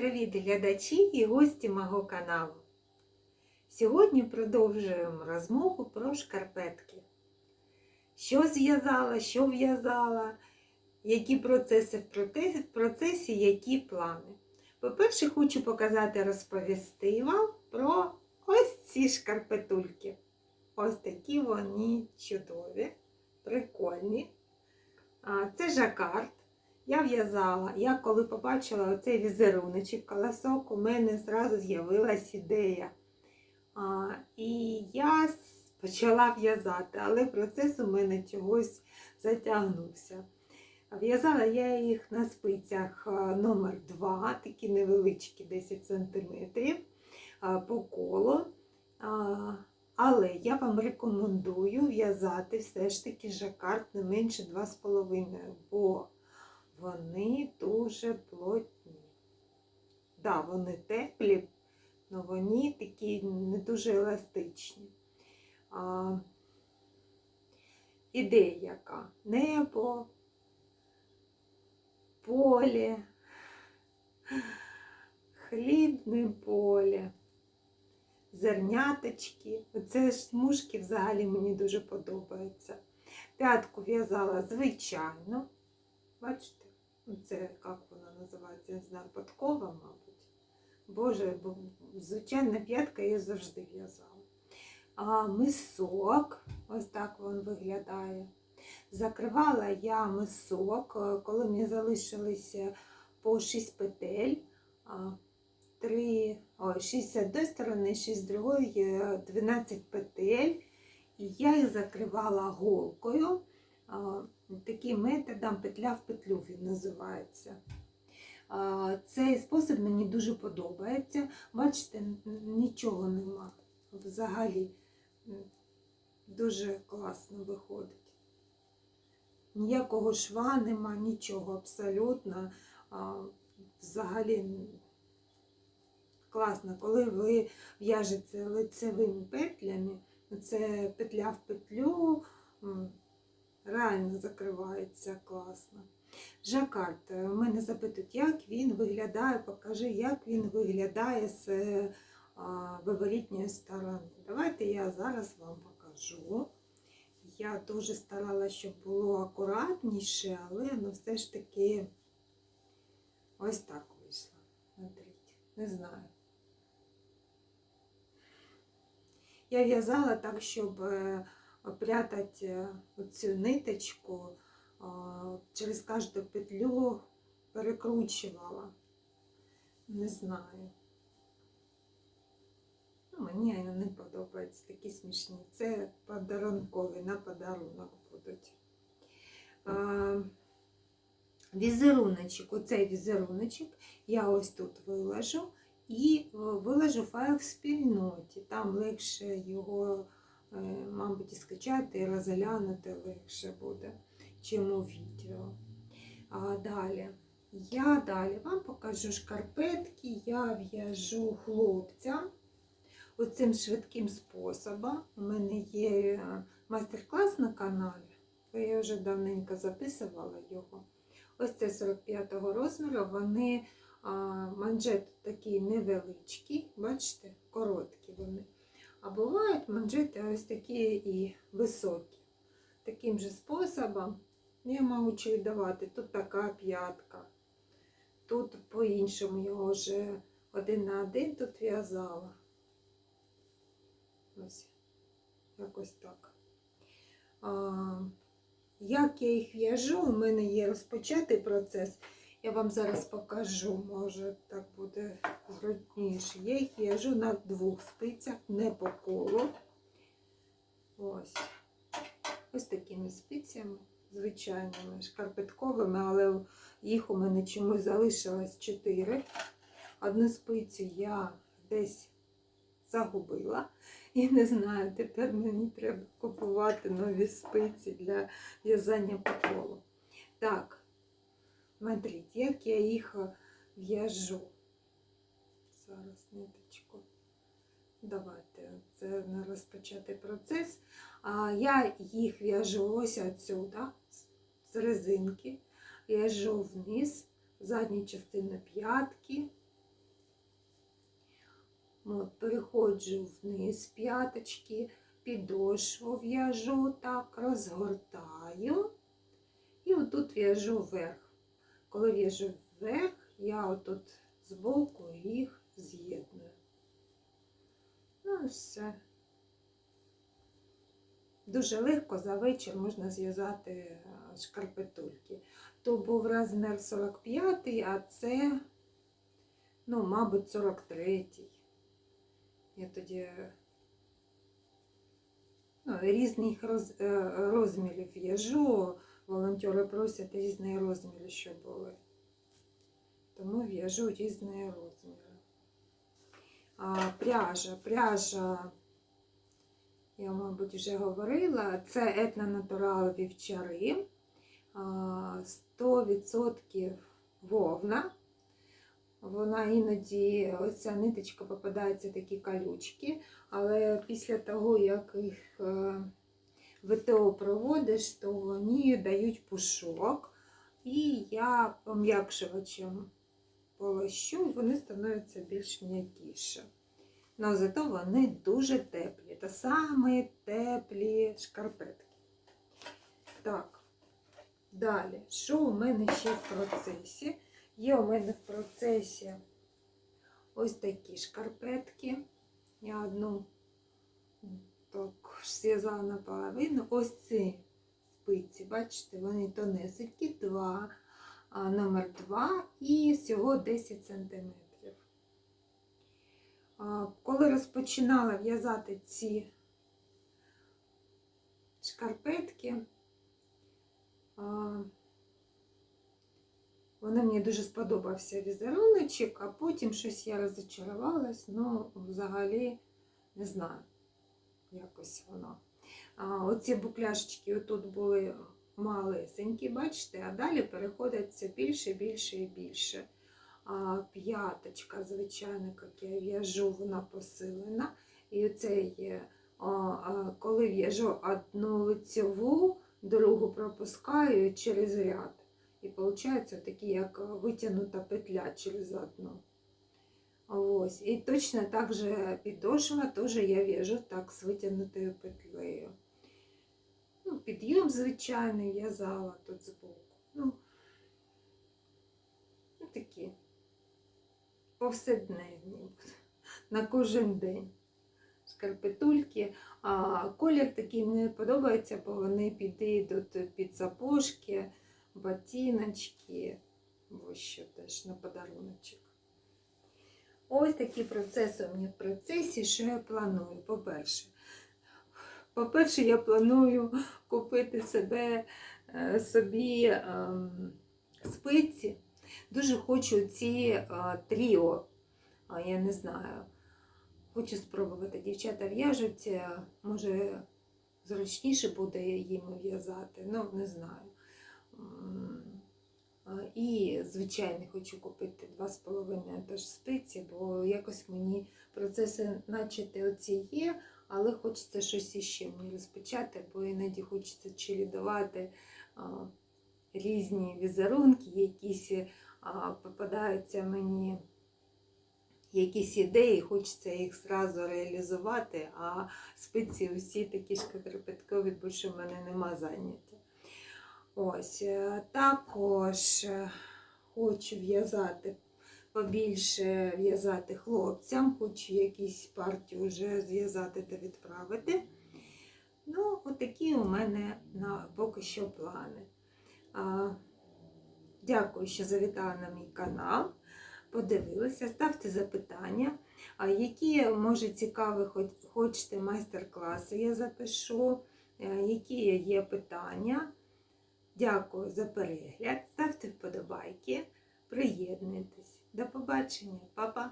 Привіт, глядачі і гості мого каналу. Сьогодні продовжуємо розмову про шкарпетки. Що зв'язала, що в'язала, які процеси в процесі, які плани. По-перше, хочу показати, розповісти вам про ось ці шкарпетульки. Ось такі вони чудові, прикольні. Це жакард. Я в'язала, я коли побачила оцей візеруночок, колосок, у мене зразу з'явилась ідея. А, і я почала в'язати, але процес у мене чогось затягнувся. В'язала я їх на спицях номер 2 такі невеличкі 10 см по колу. Але я вам рекомендую в'язати все ж таки жакард не менше 2,5, бо вони дуже плотні. Да, вони теплі, але вони такі не дуже еластичні. А, ідея яка? Небо, поле, хлібне поле, зерняточки. Оце ж смужки взагалі мені дуже подобаються. П'ятку в'язала звичайно. Бачите? Ну, Це як вона називається, не знаю, подкова, мабуть. Боже, бо звичайна п'ятка я завжди в'язала. А мисок, ось так він виглядає. Закривала я мисок, е, коли мені залишилося по 6 петель. 3, ой, 6 з одної сторони, 6 з другої, е, 12 петель. І я їх закривала голкою. Таким методом петля в петлю він називається. Цей спосіб мені дуже подобається. Бачите, нічого нема взагалі. Дуже класно виходить. Ніякого шва нема, нічого абсолютно. Взагалі класно, коли ви в'яжете лицевими петлями, це петля в петлю. М, реально закривається класно. Жакард, е, мене запитують, як він виглядає, покажи, як він виглядає з е, виворітньої сторони. Давайте я зараз вам покажу. Я дуже старалася, щоб було акуратніше, але ну, все ж таки ось так вийшло. Не знаю. Я в'язала так, щоб е, прятати цю ниточку через кожну петлю перекручувала. Не знаю. Ну, мені не подобаються, такі смішні. Це подарункові, на подарунок будуть. Візеруночок, оцей візеруночок я ось тут виложу і е, виложу файл в спільноті. Там легше його Е, мабуть, і скачати, і розглянути легше буде, чим у відео. А далі. Я далі вам покажу шкарпетки, я в'яжу хлопцям оцим швидким способом. У мене є е, майстер-клас на каналі, я вже давненько записувала його. Ось це 45-го розміру, вони манжет такі невеличкі, бачите, короткі вони. А бувають манжети ось такі і високі. Таким же способом я можу чередувати. Тут така п'ятка, тут по-іншому його вже один на один тут в'язала. Ось, якось так. А, як я їх в'яжу, у мене є розпочатий процес. Я вам зараз покажу, може так буде зручніше. Я їх в'яжу на двох спицях, не по колу. Ось. Ось такими спицями, звичайними, шкарпетковими, але їх у мене чомусь залишилось 4. Одну спицю я десь загубила. І не знаю, тепер мені треба купувати нові спиці для в'язання по колу. Так. Смотрите, як я їх е, в'яжу. Зараз ниточку. Давайте, це не розпочатий процес. А я їх в'яжу ось отсюда, з резинки. В'яжу вниз, задня частина п'ятки, От, переходжу вниз п'яточки, підошву в'яжу так, розгортаю. І отут в'яжу вверх. Коли в'яжу вверх, я отут збоку їх з'єдную. Ну і все. Дуже легко за вечір можна зв'язати е, шкарпетульки. То був розмір 45, а це, ну, мабуть, 43. Я тоді ну, різних роз, е, розмірів в'яжу. Волонтери просять різні розміри, щоб були. Тому в'яжу різні розміри. А, пряжа. Пряжа, я, мабуть, вже говорила, це етнонатурал вівчари. 100% вовна. Вона іноді, оця ниточка попадається такі колючки, але після того, як їх е, ВТО проводиш, то вони дають пушок. І я пом'якшувачем полощу, вони становляться більш м'якіше. Але зато вони дуже теплі. Це самі теплі шкарпетки. Так, далі, що у мене ще в процесі? Є у мене в процесі ось такі шкарпетки. Я одну так зв'язала наполовину. Ось ці спиці, бачите, вони тонесенькі, два, номер 2 і всього 10 см. Коли розпочинала в'язати ці шкарпетки, вони мені дуже сподобався візеруночок, а потім щось я розочарувалась, ну, взагалі не знаю, якось воно. А, Оці букляшечки отут були малесенькі, бачите, а далі переходять все більше, більше і більше. А, П'яточка, звичайно, як я в'яжу, вона посилена. І оцей, є, коли в'яжу одну лицьову, другу пропускаю через ряд. І виходить такі, як витягнута петля через одну. Ось. І точно так же підошва теж я в'яжу так з витягнутою петлею. Ну, підйом звичайний в'язала тут збоку. Ну, ну такі повседневні, на кожен день. Шкарпетульки. А колір такий мені подобається, бо вони підійдуть під сапожки, ботиночки. Ось що теж на подаруночок. Ось такі процеси у мене в процесі, що я планую. По-перше, по-перше, я планую купити себе, е, собі ем, спиці. Дуже хочу ці е, тріо, я не знаю. Хочу спробувати. Дівчата в'яжуть, е, може зручніше буде їм в'язати, ну не знаю. І, звичайно, хочу купити 2,5 теж спиці, бо якось мені процеси начати оці є, але хочеться щось іще мені розпочати, бо іноді хочеться чередувати різні візерунки, якісь а, попадаються мені якісь ідеї, хочеться їх зразу реалізувати, а спиці усі такі ж шкарпеткові, бо що в мене нема зайняті. Ось, е, також е, хочу в'язати побільше в'язати хлопцям, хочу якісь партії вже зв'язати та відправити. Ну, отакі у мене на поки що плани. А, Дякую, що завітали на мій канал. Подивилися, ставте запитання. А які, може, цікаві хоч- хочете майстер-класи, я запишу, е, які є питання. Дякую за перегляд. Ставте вподобайки, приєднуйтесь. До побачення, Па-па!